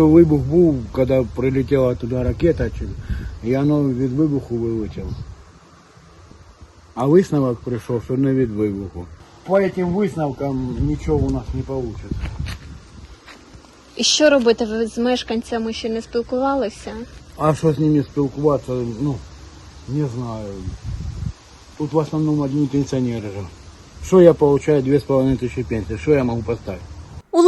Вибух був, коли прилетіла туди ракета, і воно від вибуху вилетіло. А висновок прийшов, що не від вибуху. По цим висновкам нічого у нас не вийде. І що робити? Ви з мешканцями ще не спілкувалися? А що з ними спілкуватися, ну, не знаю. Тут в основному одні пенсіонери. Що я получаю 2,5 тисячі пенсії? Що я можу поставити?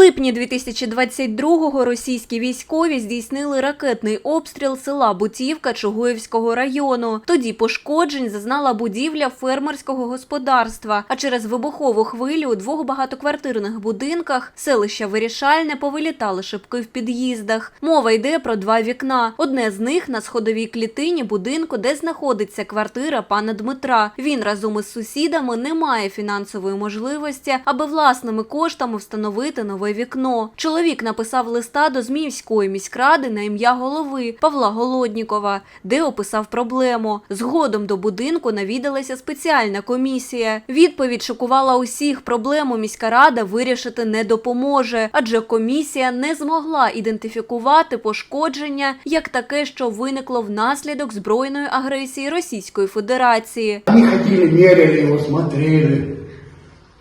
Липні 2022-го російські військові здійснили ракетний обстріл села Бутівка Чугуївського району. Тоді пошкоджень зазнала будівля фермерського господарства. А через вибухову хвилю у двох багатоквартирних будинках селища Вирішальне повилітали шибки в під'їздах. Мова йде про два вікна. Одне з них на сходовій клітині будинку, де знаходиться квартира пана Дмитра. Він разом із сусідами не має фінансової можливості, аби власними коштами встановити нове вікно. Чоловік написав листа до Зміївської міськради на ім'я голови Павла Голоднікова, де описав проблему. Згодом до будинку навідалася спеціальна комісія. Відповідь шокувала усіх. Проблему міська рада вирішити не допоможе, адже комісія не змогла ідентифікувати пошкодження як таке, що виникло внаслідок збройної агресії Російської Федерації. Они ходили, мерили его, смотрели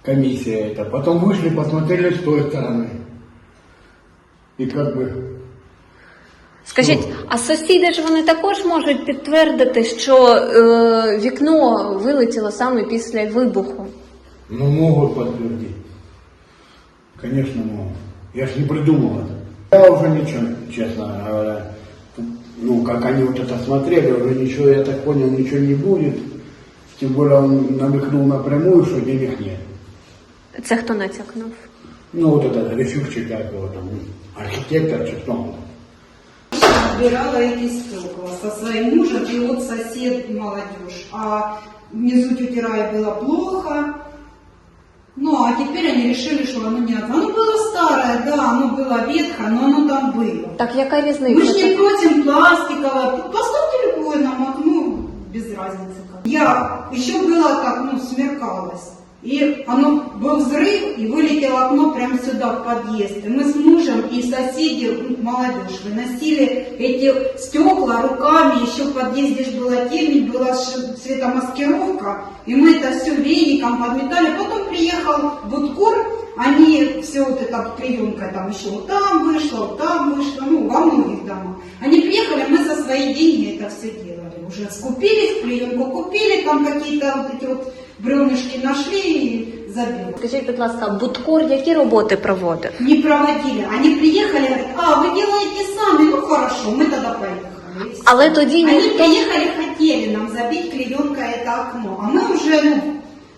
Комиссия это. Потом вышли, посмотрели с той стороны. И как бы... Скажіть, а сусіди ж вони також можуть підтвердити, що е, вікно вилетіло саме після вибуху? Ну, могут подтвердить. Конечно, могут. Я ж не придумал это. Я уже ничего, честно говоря. Ну, как они вот это смотрели, уже ничего, я так понял, ничего не будет. Тем более он намекнул напрямую, что денег нет. Це хто натякнув? Ну, вот этот рефюрчик, как его там, кто он там. Убирала эти стекла со своим мужем и вот сосед молодежь. А внизу тети Раи было плохо. Ну, а теперь они решили, что оно не одно. Оно было старое, да, оно было ветхое, но оно там было. Так яка Мы же різниця? не против пластикового. Поставьте любое нам окно, без разницы. как. Я, еще было так, ну, смеркалось. И оно был взрыв, и вылетело окно прямо сюда, в подъезд. И мы с мужем и соседи, молодежь, выносили эти стекла руками. Еще в подъезде ж была темень, была светомаскировка. И мы это все веником подметали. Потом приехал Будкур, они все вот это клеенка там еще вот там вышло, вот там вышло, ну, во многих домах. Они приехали, мы за свои деньги это все делали. Уже скупились, клеенку купили, там какие-то вот эти вот бревнышки нашли и забили. Скажіть, будь ласка, Будкор які роботи проводив? Не проводили. Они приехали, говорят, а, вы делаете сами, ну хорошо, мы тогда поехали. И всё. Але тоді Они ніхто приехали, хотели нам забить клеенкой это окно, а мы уже, ну,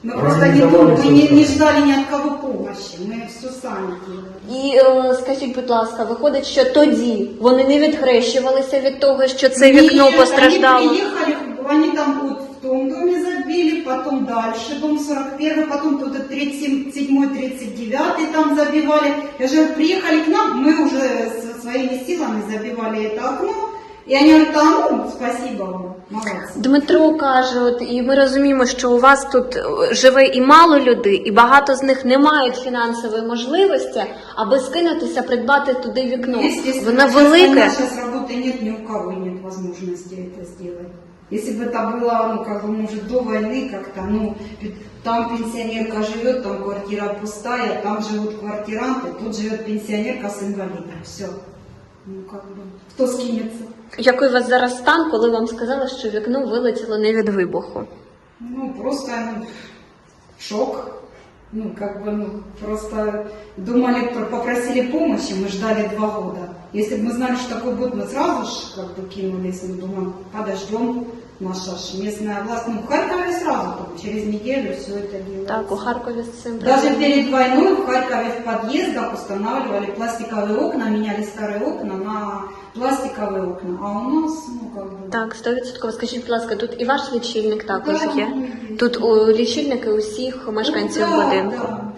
мы просто не, Организовали думали, мы не, всё не сами. ждали ни от кого помощи, мы все сами делали. І е, скажіть, будь ласка, виходить, що тоді вони не відхрещувалися від того, що це Нет, вікно постраждало. Они приехали, они там вот в том доме забили, потом дальше, дом 41, потом тут 37-39 там забивали. Я же говорю, приехали к нам, мы уже со своими силами забивали это окно. И они говорят, а ну, спасибо вам, молодцы. Дмитро каже, от і ми розуміємо, що у вас тут е, живе і мало людей, і багато з них не мають фінансової можливості, аби скинутися, придбати туди вікно. Естественно, Воно сейчас велике. Сейчас работы нет, ни у кого нет возможности это сделать. Если бы это было, ну, как бы, может, до войны как-то, ну, пи- там пенсионерка живет, там квартира пустая, там живут квартиранты, тут живет пенсионерка с инвалидом. Все. Ну, как бы, Хто скинеться? Який у вас зараз стан, коли вам сказали, що вікно вилетіло не від вибуху? Ну, просто, ну, шок Ну, как бы, ну, просто думали, про- попросили помощи, мы ждали два года. Если бы мы знали, что такое будет, мы сразу же как бы кинулись, мы думаем, подождем, наша ж местная власть. Ну, в Харькове сразу, там, через неделю все это делается. Так, у Харкові з цим Даже перед войной в Харькове в подъездах устанавливали пластиковые окна, меняли старые окна на пластиковые окна. А у нас, ну, как бы... Так, 100%. Скажіть, будь ласка, тут і ваш лічильник також є. ну, є. Тут у лічильники усіх мешканців Да, будинку. да, да.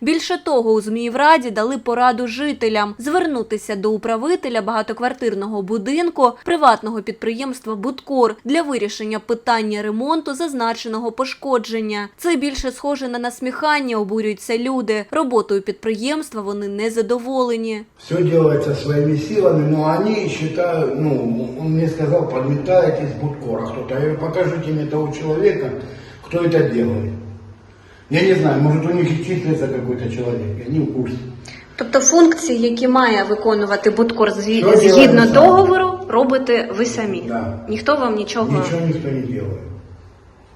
Більше того, у Зміївраді дали пораду жителям звернутися до управителя багатоквартирного будинку приватного підприємства Будкор для вирішення питання ремонту зазначеного пошкодження. Це більше схоже на насміхання, обурюються люди. Роботою підприємства вони не задоволені. Все делается своими силами, но они считают, ну, он мне сказал, подметаете с будкора. Я говорю, покажите того человека, кто это делает. Я не знаю, может у них и числится какой-то человек, я не в курсе. Тобто функції, які має виконувати Будкор Що згідно робимо договору, робите ви самі. Да. Ніхто вам нічого. Ничего никто не делает.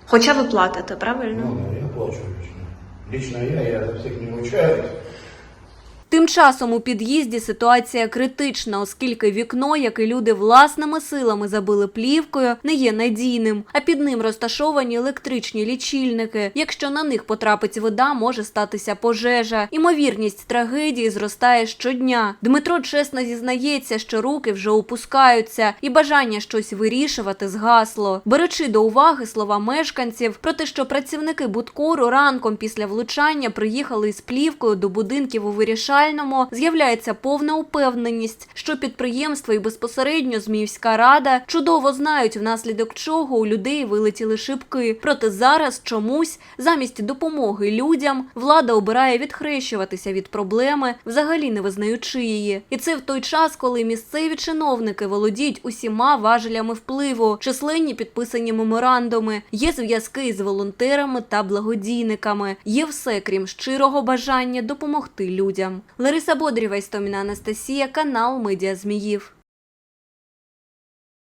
Хоча ви платите, правильно? Ну, да, я плачу лично. Лично я, я за всех не ручаюсь. Тим часом у під'їзді ситуація критична, оскільки вікно, яке люди власними силами забили плівкою, не є надійним, а під ним розташовані електричні лічильники. Якщо на них потрапить вода, може статися пожежа. Імовірність трагедії зростає щодня. Дмитро чесно зізнається, що руки вже опускаються, і бажання щось вирішувати згасло. Беручи до уваги слова мешканців про те, що працівники будкору ранком після влучання приїхали із плівкою до будинків у вирішальному, з'являється повна упевненість, що підприємство і безпосередньо Зміївська рада чудово знають, внаслідок чого у людей вилетіли шибки. Проте зараз чомусь замість допомоги людям влада обирає відхрещуватися від проблеми, взагалі не визнаючи її. І це в той час, коли місцеві чиновники володіють усіма важелями впливу, численні підписані меморандуми, є зв'язки з волонтерами та благодійниками. Є все, крім щирого бажання допомогти людям. Лариса Бодрєва, Істоміна Анастасія, канал Медіа Зміїв.